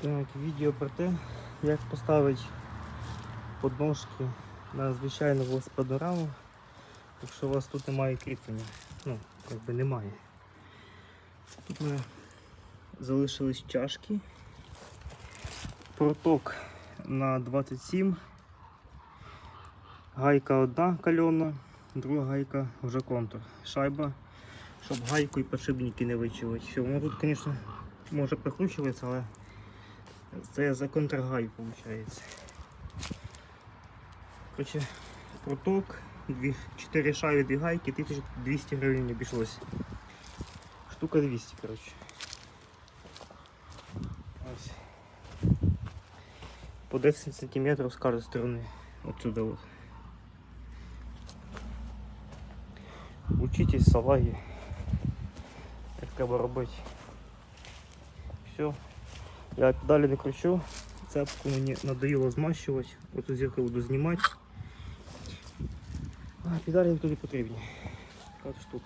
Так, відео про те, як поставити подножки на звичайну велосипедораму, якщо у вас тут немає кріплення. Ну, якби немає. Тут мене залишились чашки. Проток на 27. Гайка одна кальона, друга гайка вже контур. Шайба, щоб гайку і подшипники не вичувати. Все, воно тут, звісно, може прикручуватися, але це за контргай виходить. Короче, проток, 4 шайби, 2 гайки, 1200 гривень обійшлось. Штука 200, короче. Ось. По 10 сантиметрів з кожної сторони. Отсюда вот. Учитесь салаги. Як треба робити. Все. Я далі не кручу. Цепку мені надоїло змащувати. Оцю зірку буду знімати. А педалі туди потрібні. Така штука.